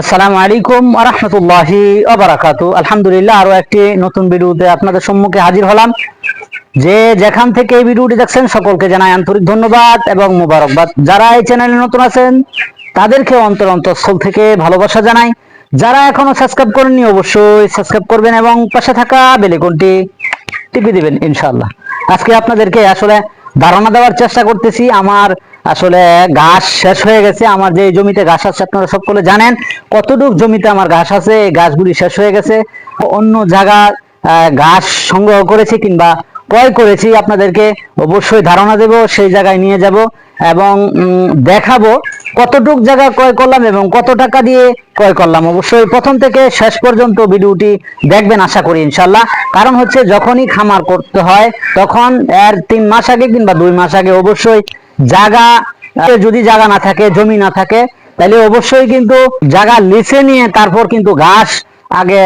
আসসালামু আলাইকুম রহমতুল্লাহি আবরাকাতু আলহামদুলিল্লাহ আরও একটি নতুন ভিডিওতে আপনাদের সম্মুখে হাজির হলাম। যে যেখান থেকে এই ভিডিওটি দেখছেন, সকলকে জানাই আন্তরিক ধন্যবাদ এবং মুবারকবাদ। যারা এই চ্যানেলে নতুন আছেন তাদেরকে অন্তর অন্তঃস্থল থেকে ভালোবাসা জানাই। যারা এখনও সাবস্ক্রাইব করেননি, অবশ্যই সাবস্ক্রাইব করবেন এবং পাশে থাকা বেলিকনটি টিপে দিবেন, ইনশাআল্লাহ। আজকে আপনাদেরকে আসলে ধারণা দেওয়ার চেষ্টা করতেছি। আমার আসলে ঘাস শেষ হয়ে গেছে। আমার যে জমিতে ঘাস আছে, আপনারা সকলে জানেন কতটুক জমিতে আমার ঘাস আছে, এই ঘাসগুলি শেষ হয়ে গেছে। অন্য জায়গা ঘাস সংগ্রহ করেছি কিংবা ক্রয় করেছি, আপনাদেরকে অবশ্যই ধারণা দেব, সেই জায়গায় নিয়ে যাব এবং দেখাবো কতটুক জায়গা ক্রয় করলাম এবং কত টাকা দিয়ে ক্রয় করলাম। অবশ্যই প্রথম থেকে শেষ পর্যন্ত ভিডিওটি দেখবেন, আশা করি ইনশাল্লাহ কারণ হচ্ছে যখনই খামার করতে হয়, তখন এর তিন মাস আগে কিংবা দুই মাস আগে অবশ্যই জায়গা যদি জায়গা না থাকে, জমি না থাকে, তাহলে অবশ্যই কিন্তু জায়গা লিচে নিয়ে তারপর কিন্তু ঘাস আগে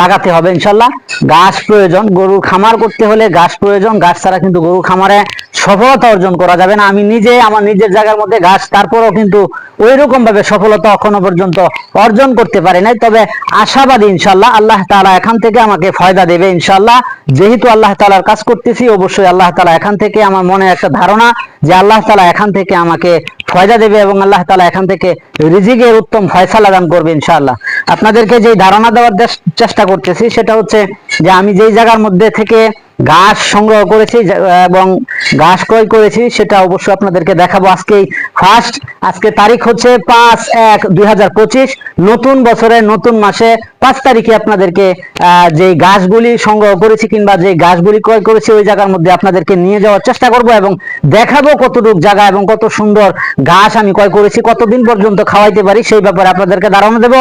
লাগাতে হবে ইনশাল্লাহ। ঘাস প্রয়োজন, গরুর খামার করতে হলে ঘাস প্রয়োজন, ঘাস ছাড়া কিন্তু গরুর খামারে সফলতা অর্জন করা যাবে না। আমি নিজে আমার নিজের জায়গার মধ্যে ঘাস, তারপরও কিন্তু ওই রকম ভাবে সফলতা এখনও পর্যন্ত অর্জন করতে পারি নাই। তবে আশাবাদী ইনশাল্লাহ আল্লাহ তাআলা এখান থেকে আমাকে ফয়দা দেবে ইনশাল্লাহ যেহেতু আল্লাহ তাআলার কাজ করতেছি, অবশ্যই আল্লাহ তালা এখান থেকে আমার মনে একটা ধারণা যে আল্লাহ তালা এখান থেকে আমাকে ফয়দা দেবে এবং আল্লাহ তালা এখান থেকে রিজিকের উত্তম ফয়সালা দান করবে ইনশাআল্লাহ। আপনাদেরকে যে ধারণা দেওয়ার চেষ্টা করতেছি, সেটা হচ্ছে যে আমি যেই জায়গার মধ্যে থেকে ঘাস সংগ্রহ করেছি এবং ঘাস ক্রয় করেছি, সেটা অবশ্যই আপনাদেরকে দেখাবো আজকেই ফার্স্ট। আজকে তারিখ হচ্ছে পাঁচ এক দুই নতুন বছরের নতুন মাসে পাঁচ তারিখে আপনাদেরকে যে গাছগুলি সংগ্রহ করেছি কিংবা যে গাছগুলি ক্রয় করেছি, ওই জায়গার মধ্যে আপনাদেরকে নিয়ে যাওয়ার চেষ্টা করব এবং দেখাবো কতটুক জায়গা এবং কত সুন্দর ঘাস আমি ক্রয় করেছি, কতদিন পর্যন্ত খাওয়াইতে পারি, সেই ব্যাপারে আপনাদেরকে ধারণা দেব।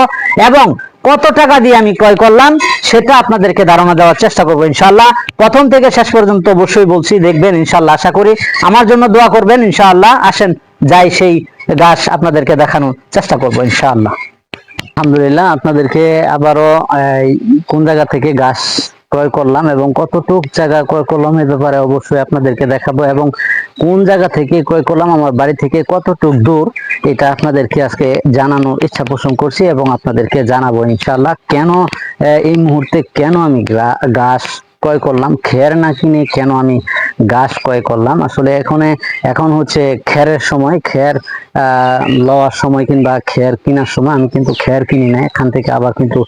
এবং কত টাকা দিয়ে আমি ক্রয় করলাম, সেটা আপনাদেরকে ধারণা দেওয়ার চেষ্টা করব ইনশাল্লাহ প্রথম থেকে শেষ পর্যন্ত অবশ্যই বলছি, দেখবেন ইনশাল্লাহ আশা করি আমার জন্য দোয়া করবেন, ইনশাআল্লাহ। আসেন, যাই সেই গাছ আপনাদেরকে দেখানোর চেষ্টা করব, ইনশাআল্লাহ। আলহামদুলিল্লাহ, আপনাদেরকে আবারও কোন জায়গা থেকে গাছ ক্রয় করলাম এবং কতটুক জায়গা ক্রয় করলাম এ ব্যাপারে অবশ্যই আপনাদেরকে দেখাবো এবং কোন জায়গা থেকে ক্রয় করলাম, আমার বাড়ি থেকে কতটুক দূর, এটা আপনাদেরকে আজকে জানানোর ইচ্ছা পোষণ করছি এবং আপনাদেরকে জানাব ইনশাল্লাহ কেন এই মুহূর্তে কেন আমি গাছ ক্রয় করলাম, খের না কিনে কেন আমি গাছ ক্রয় করলাম। আসলে এখানে, এখন হচ্ছে খেরের সময়, খের লওয়ার সময় কিংবা খের কেনার সময় আমি কিন্তু খের কিনি না। এখান থেকে আবার কিন্তু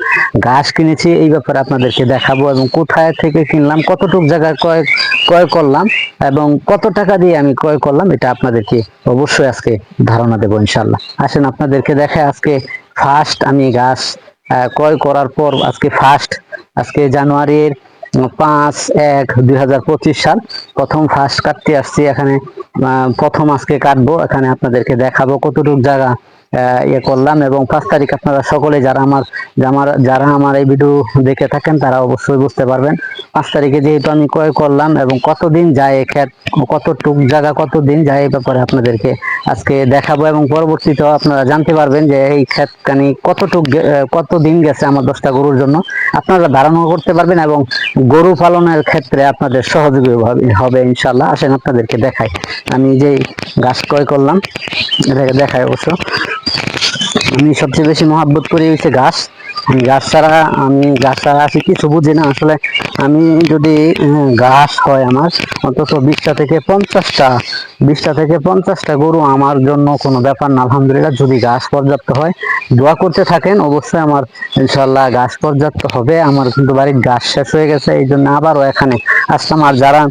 গাছ কিনেছি। এই ব্যাপারে আপনাদেরকে দেখাবো এবং কোথায় থেকে কিনলাম, কতটুক জায়গায় ক্রয় ক্রয় করলাম এবং কত টাকা দিয়ে আমি ক্রয় করলাম, এটা আপনাদেরকে অবশ্যই আজকে ধারণা দেবো ইনশাল্লাহ আসেন আপনাদেরকে দেখে আজকে ফার্স্ট আমি গাছ ক্রয় করার পর আজকে ফার্স্ট আজকে জানুয়ারির পাঁচ এক দুই সাল প্রথম ফার্স্ট কাটতে আসছি এখানে। প্রথম আজকে কাটবো। এখানে আপনাদেরকে দেখাবো কতটুক জায়গা ইয়ে করলাম এবং পাঁচ তারিখ আপনারা সকলে যারা আমার আমার যারা আমার এই ভিডিও দেখে থাকেন, তারা অবশ্যই বুঝতে পারবেন। পাঁচ তারিখে যেহেতু আমি ক্রয় করলাম এবং কতদিন যায় ক্ষেত কতটুক জায়গা, কতদিন যায় এই ব্যাপারে আপনাদেরকে আজকে দেখাবো এবং পরবর্তীতেও আপনারা জানতে পারবেন যে এই ক্ষেত কানি কতটুক কতদিন গেছে আমার দশটা গরুর জন্য। আপনারা ধারণা করতে পারবেন এবং গরু পালনের ক্ষেত্রে আপনাদের সহযোগী হবে- ইনশাল্লাহ আসেন আপনাদেরকে দেখাই। আমি যে গাছ ক্রয় করলাম এটাকে দেখাই অবশ্য। আমি সবচেয়ে বেশি মহাব্বত করি হচ্ছে গাছ। গাছ ছাড়া আমি গাছ ছাড়া আছি কিছু বুঝি না? আসলে আমি যদি ঘাস হয় আমার অন্তত বিশটা থেকে পঞ্চাশটা, বিশটা থেকে পঞ্চাশটা গরু আমার জন্য কোনো ব্যাপার না। আলহামদুলিল্লাহ, যদি ঘাস পর্যাপ্ত হয়, দোয়া করতে থাকেন, অবশ্যই আমার ইনশাল্লাহ ঘাস পর্যাপ্ত হবে। আমার কিন্তু বাড়ির গাছ শেষ হয়ে গেছে, এই জন্য আবারও এখানে আসলাম। আর যারা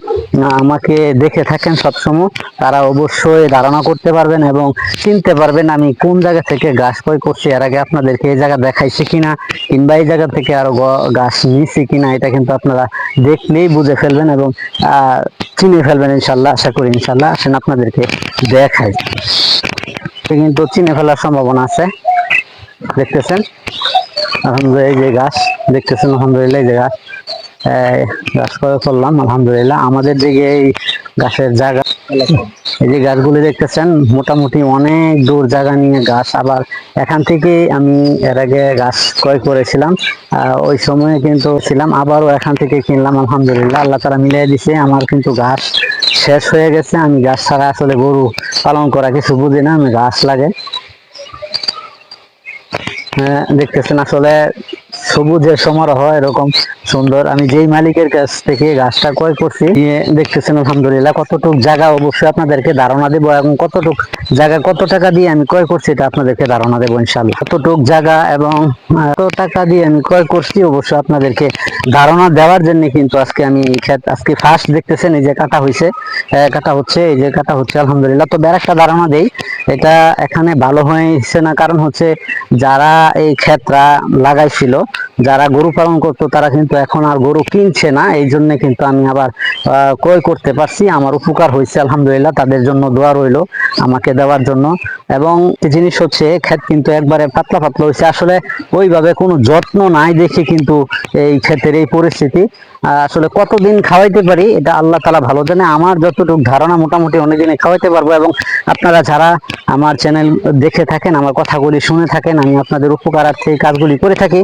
আমাকে দেখে থাকেন সবসময়, তারা অবশ্যই ধারণা করতে পারবেন এবং চিনতে পারবেন আমি কোন জায়গা থেকে গাছ ক্রয় করছি। এর আগে আপনাদেরকে এই জায়গা দেখাইছি কিনা কিংবা এই জায়গা থেকে আরও গাছ নিছি কিনা, এটা কিন্তু আপনারা দেখলেই বুঝে ফেলবেন এবং চিনে ফেলবেন ইনশাল্লাহ, আশা করি ইনশাল্লাহ। আসেন আপনাদেরকে দেখাই। কিন্তু চিনে ফেলার সম্ভাবনা আছে। দেখতেছেন? আলহামদুলিল্লাহ, এই যে গাছ, দেখতেছেন? আলহামদুলিল্লাহ, এই যে গাছ। গাছ করে করলাম আলহামদুলিল্লাহ। আমাদের দিকে এই গাছের জায়গা এই যে গাছগুলি দেখতেছেন মোটামুটি অনেক দূর জায়গা নিয়ে গাছ। আবার এখান থেকে আমি এর আগে গাছ ক্রয় করেছিলাম ওই সময়ে কিন্তু ছিলাম আবারও এখান থেকে কিনলাম আলহামদুলিল্লাহ। আল্লাহ তারা মিলিয়ে দিছে আমার কিন্তু গাছ শেষ হয়ে গেছে। আমি গাছ ছাড়া আসলে গরু পালন করা কিছু বুঝি না আমি গাছ লাগে হ্যাঁ, দেখতেছেন আসলে সবুজের সমারোহ এরকম সুন্দর। আমি যেই মালিকের কাছ থেকে গাছটা ক্রয় করছি নিয়ে দেখতেছেন, আলহামদুলিল্লাহ, কতটুক জায়গা অবশ্যই আপনাদেরকে ধারণা দেবো এবং কতটুক জায়গা, কত টাকা দিয়ে আমি ক্রয় করছি এটা আপনাদেরকে ধারণা দেবো ইনশাল্লাহ কতটুক জায়গা এবং কত টাকা দিয়ে আমি ক্রয় করছি অবশ্যই আপনাদেরকে ধারণা দেওয়ার জন্য কিন্তু আজকে আমি আজকে ফার্স্ট দেখতেছেন, এই যে কাটা হয়েছে কাটা হচ্ছে, এই যে কাটা হচ্ছে, আলহামদুলিল্লাহ। তো আর একটা ধারণা দেই এটা এখানে ভালো হয়েছে না? কারণ হচ্ছে যারা এই ক্ষেত্রা লাগাইছিল যারা গরু পালন করতো, তারা কিন্তু এখন আর গরু কিনছে না। এই জন্য কিন্তু আমি আবার ক্রয় করতে পারছি। আমার উপকার হয়েছে, আলহামদুলিল্লাহ। তাদের জন্য দোয়া রইল আমাকে দেওয়ার জন্য। এবং জিনিস হচ্ছে, ক্ষেত কিন্তু একবারে পাতলা পাতলা হয়েছে। আসলে ওইভাবে কোনো যত্ন নাই দেখে কিন্তু এই ক্ষেতের এই পরিস্থিতি। আসলে কতদিন খাওয়াইতে পারি, এটা আল্লাহ তালা ভালো জানে। আমার যতটুকু ধারণা, মোটামুটি অনেক দিনে খাওয়াইতে পারব। এবং আপনারা যারা আমার চ্যানেল দেখে থাকেন, আমার কথাগুলি শুনে থাকেন, আমি আপনাদের উপকারার্থে এই কাজগুলি করে থাকি,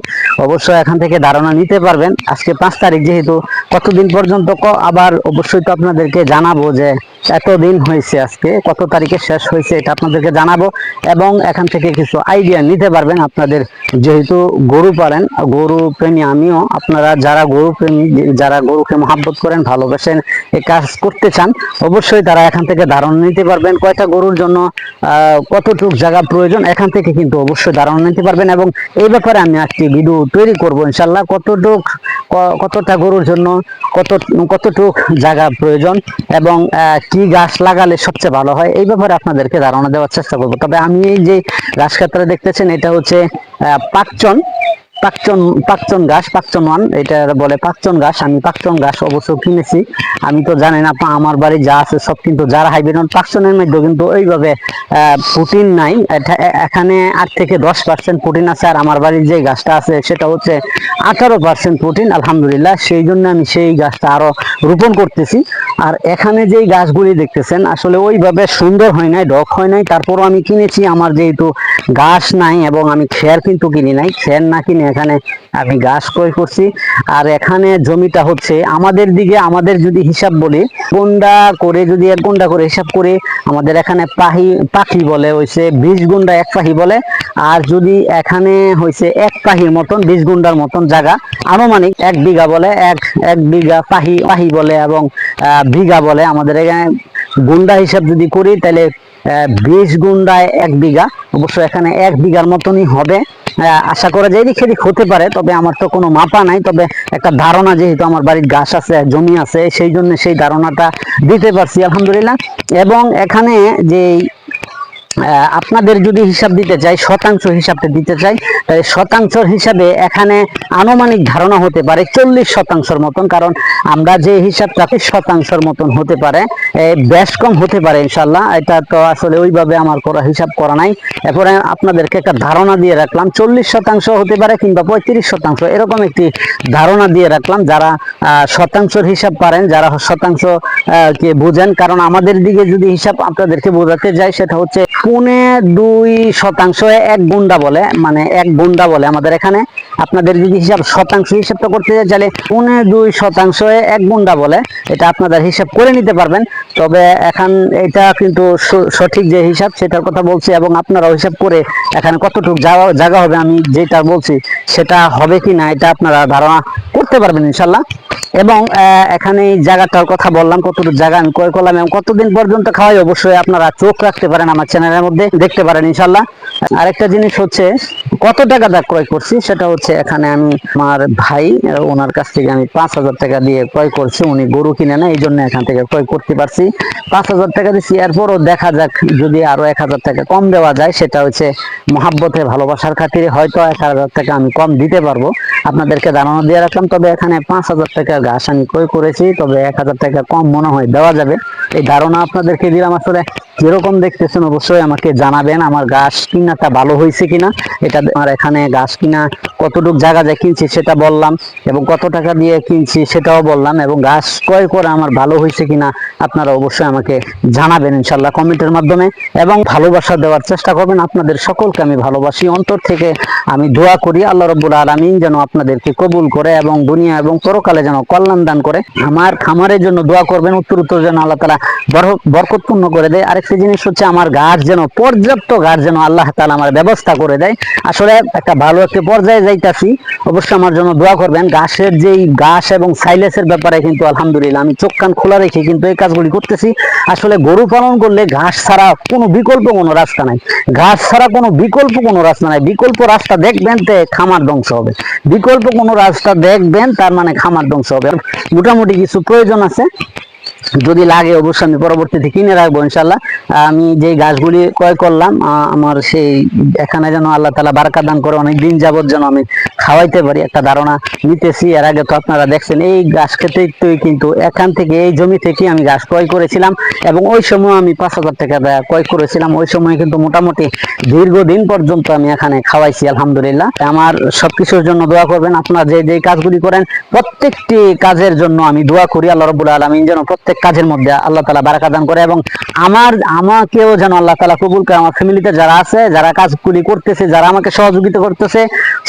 অবশ্যই এখান থেকে ধারণা নিতে পারবেন। আজকে পাঁচ তারিখ যেহেতু কতদিন পর্যন্ত আবার অবশ্যই তো আপনাদেরকে জানাব যে এতদিন হয়েছে আজকে, কত তারিখে শেষ হয়েছে এটা আপনাদেরকে জানাব এবং এখান থেকে কিছু আইডিয়া নিতে পারবেন আপনাদের যেহেতু গরু পালেন, গরু প্রেমী আমিও, আপনারা যারা গরু প্রেমী, যারা গরুকে মহাব্বত করেন ভালোবাসেন এই কাজ করতে চান, অবশ্যই তারা এখান থেকে ধারণা নিতে পারবেন কয়টা গরুর জন্য কতটুক জায়গা প্রয়োজন, এখান থেকে কিন্তু অবশ্যই ধারণা নিতে পারবেন এবং এই ব্যাপারে আমি একটি ভিডিও তৈরি করব, ইনশাল্লাহ। কতটুক কতটা গরুর জন্য, কত, কতটুক জায়গা প্রয়োজন এবং কি গাছ লাগালে সবচেয়ে ভালো হয়, এই ব্যাপারে আপনাদেরকে ধারণা দেওয়ার চেষ্টা করব। তবে আমি যে গাছ ক্ষেত্রে দেখতেছেন, এটা হচ্ছে পাকচন পাকচন পাকচন গাছ পাকচন ওয়ান এটা বলে পাকচন গাছ আমি পাকচন গাছ অবশ্য কিনেছি। আমি তো জানি না আপা, আমার বাড়ি যা আছে সব কিন্তু যারা হাইব্রিড পাকচনের মধ্যে কিন্তু ওইভাবে প্রোটিন নাই। এখানে আট থেকে দশ পার্সেন্ট প্রোটিন আছে আর আমার বাড়ির যে গাছটা আছে সেটা হচ্ছে আঠারো পার্সেন্ট প্রোটিন। আলহামদুলিল্লাহ সেই জন্য আমি সেই গাছটা আরও রোপণ করতেছি। আর এখানে যেই গাছগুলি দেখতেছেন, আসলে ওইভাবে সুন্দর হয় নাই ডক হয় নাই। তারপরও আমি কিনেছি, আমার যেহেতু গাছ নাই এবং আমি খের কিন্তু কিনি নাই, খের না কিনে এখানে আমি গাছ ক্রয় করছি। আর এখানে জমিটা হচ্ছে আমাদের দিকে, আমাদের যদি হিসাব বলি, গুন্ডা করে যদি এক গুন্ডা করে হিসাব করে, আমাদের এখানে পাহি, পাখি বলে হয়েছে বিশ গুন্ডা এক পাহি বলে। আর যদি এখানে হয়েছে এক পাহির মতন, বিশ গুন্ডার মতন জায়গা, আনুমানিক এক বিঘা বলে, এক এক বিঘা পাহি পাহি বলে এবং বিঘা বলে আমাদের এখানে গুন্ডা হিসাব যদি করি, তাহলে বিশ গুন্ডায় এক বিঘা। অবশ্য এখানে এক বিঘার মতনই হবে। আশা করা যায় এদিক সেদিক হতে পারে, তবে আমার তো কোনো মাপা নাই। তবে একটা ধারণা, যেহেতু আমার বাড়ির গাছ আছে, জমি আছে, সেই জন্য সেই ধারণাটা দিতে পারছি, আলহামদুলিল্লাহ। এবং এখানে যে আপনাদের যদি হিসাব দিতে চাই, শতাংশ হিসাবে দিতে চাই, তাহলে শতাংশের হিসাবে এখানে আনুমানিক ধারণা হতে পারে চল্লিশ শতাংশের মতন, কারণ আমরা যে হিসাবটাকে শতাংশের মতন হতে পারে বেশ কম হতে পারে ইনশাল্লাহ এটা তো আসলে ওইভাবে আমার করা হিসাব করা নাই। এরপরে আপনাদেরকে একটা ধারণা দিয়ে রাখলাম, চল্লিশ শতাংশ হতে পারে কিংবা পঁয়ত্রিশ শতাংশ, এরকম একটি ধারণা দিয়ে রাখলাম। যারা শতাংশের হিসাব পারেন, যারা শতাংশ কে বুঝেন, কারণ আমাদের দিকে যদি হিসাব আপনাদেরকে বোঝাতে যাই, সেটা হচ্ছে পুনে দুই শতাংশ এক গুন্ডা বলে মানে এক গুন্ডা বলে আমাদের এখানে। আপনাদের যদি হিসাব শতাংশ হিসাবটা করতে চাই তাহলে পুনে দুই শতাংশ এক গুন্ডা বলে, এটা আপনাদের হিসাব করে নিতে পারবেন। তবে এখন এটা কিন্তু সঠিক যে হিসাব সেটার কথা বলছি এবং আপনারা হিসাব করে এখানে কতটুকু জায়গা হবে আমি যেটা বলছি সেটা হবে কি না, এটা আপনারা ধারণা করতে পারবেন ইনশাল্লাহ। এবং এখানে জায়গাটার কথা বললাম কতটুকু জায়গা আমি ক্রয় করলাম এবং কতদিন পর্যন্ত খাওয়াই, অবশ্যই আপনারা চোখ রাখতে পারেন আমার চ্যানেলের মধ্যে, দেখতে পারেন ইনশাল্লাহ আরেকটা জিনিস হচ্ছে, কত টাকা দা ক্রয় করছি, সেটা হচ্ছে এখানে আমি আমার ভাই, ওনার কাছ থেকে আমি পাঁচ হাজার টাকা দিয়ে ক্রয় করছি, উনি গরু কিনে না এই জন্য এখান থেকে ক্রয় করতে পারছি। পাঁচ হাজার টাকা দিচ্ছি এরপরও দেখা যাক, যদি আরও এক হাজার টাকা কম দেওয়া যায়, সেটা হচ্ছে মহাব্বতে ভালোবাসার খাতিরে হয়তো এক হাজার টাকা আমি কম দিতে পারব। আপনাদেরকে ধারণা দিয়ে রাখলাম, তবে এখানে পাঁচ হাজার টাকার আমি ক্রয় করেছি, তবে এক হাজার টাকা কম মনে হয় দেওয়া যাবে। এই ধারণা আপনাদেরকে দিলাম আসলে। যেরকম দেখতেছেন অবশ্যই আমাকে জানাবেন আমার গাছ কিনাটা ভালো হয়েছে কিনা, এটা আমার এখানে গাছ কিনা কতটুক জায়গা যায় কিনছি সেটা বললাম এবং কত টাকা দিয়ে কিনছি সেটাও বললাম এবং গাছ ক্রয় করে আমার ভালো হয়েছে কিনা আপনারা অবশ্যই আমাকে জানাবেন ইনশাল্লাহ কমেন্টের মাধ্যমে এবং ভালোবাসা দেওয়ার চেষ্টা করবেন আপনাদের সকলকে আমি ভালোবাসি। অন্তর থেকে আমি দোয়া করি আল্লাহ রব্বুল আলমিন যেন আপনাদেরকে কবুল করে এবং দুনিয়া এবং পরকালে যেন কল্যাণ দান করে। আমার খামারের জন্য দোয়া করবেন, উত্তর উত্তর যেন আল্লাহ তালা বরকতপূর্ণ করে দেয়। আরেক আরেকটি জিনিস হচ্ছে আমার গাছ যেন, পর্যাপ্ত গাছ যেন আল্লাহ তাআলা আমার ব্যবস্থা করে দেয়। আসলে একটা ভালো একটা পর্যায়ে যাইতাছি। অবশ্যই আমার জন্য দোয়া করবেন ঘাসের যেই ঘাস এবং সাইলেসের ব্যাপারে কিন্তু আলহামদুলিল্লাহ আমি চোখ কান খোলা রেখে কিন্তু এই কাজগুলি করতেছি। আসলে গরু পালন করলে ঘাস ছাড়া কোনো বিকল্প কোনো রাস্তা নাই। ঘাস ছাড়া কোনো বিকল্প কোনো রাস্তা নাই। বিকল্প রাস্তা দেখবেন তে খামার ধ্বংস হবে। বিকল্প কোনো রাস্তা দেখবেন তার মানে খামার ধ্বংস হবে। মোটামুটি কিছু প্রয়োজন আছে। যদি লাগে অবশ্যই আমি পরবর্তীতে কিনে রাখব ইনশাল্লাহ আমি যে গাছগুলি ক্রয় করলাম আমার সেই এখানে যেন আল্লাহ তালা বারাকা দান করে অনেক দিন যাবত যেন আমি খাওয়াইতে পারি, একটা ধারণা নিতেছি। এর আগে তো আপনারা দেখছেন, এই গাছ খেতেই কিন্তু এখান থেকে, এই জমি থেকে আমি গাছ ক্রয় করেছিলাম এবং ওই সময় আমি পাঁচ হাজার টাকা ক্রয় করেছিলাম। ওই সময় কিন্তু মোটামুটি দীর্ঘদিন পর্যন্ত আমি এখানে খাওয়াইছি, আলহামদুলিল্লাহ। আমার সবকিছুর জন্য দোয়া করবেন, আপনারা যে যে কাজগুলি করেন, প্রত্যেকটি কাজের জন্য আমি দোয়া করি, আল্লাহ রবুল আলমিন যেন প্রত্যেক কাজের মধ্যে আল্লাহ তালা বারাকা দান করে এবং আমার, আমাকেও যেন আল্লাহ তালা কবুল করে, আমার ফ্যামিলিতে যারা আছে, যারা কাজগুলি করতেছে, যারা আমাকে সহযোগিতা করতেছে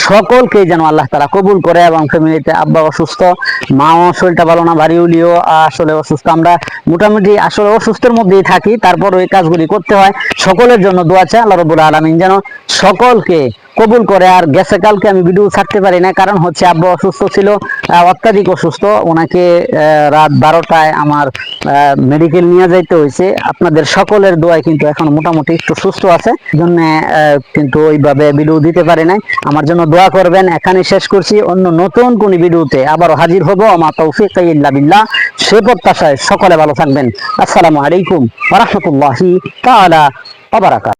সকলকে যেন আল্লাহ তালা কবুল করে এবং ফ্যামিলিতে আব্বা অসুস্থ, মাও শরীরটা ভালো না, ভারী উলিও আসলে অসুস্থ। আমরা মোটামুটি আসলে অসুস্থের মধ্যেই থাকি তারপর ওই কাজগুলি করতে হয়। সকলের জন্য দোয়া চাই, আল্লাহ রবুল আলমিন যেন সকলকে কবুল করে আর গেছে কালকে আমি ভিডিও ছাড়তে পারি না কারণ হচ্ছে আব্বা অসুস্থ ছিল অত্যাধিক অসুস্থ। ওনাকে রাত বারোটায় আমার মেডিকেল নিয়ে যাইতে হয়েছে আপনাদের সকলের দোয়ায় কিন্তু এখন মোটামুটি একটু সুস্থ আছে, জন্য কিন্তু ওইভাবে ভিডিও দিতে পারি নাই। আমার জন্য দোয়া করবেন এখানে শেষ করছি। অন্য নতুন কোন ভিডিওতে আবারও হাজির হব। আমার তৌফিক বিল্লাহ। সে প্রত্যাশায় সকলে ভালো থাকবেন। আসসালামু আলাইকুম রাহমাতুল্লাহি ওয়া বারাকাতুহু।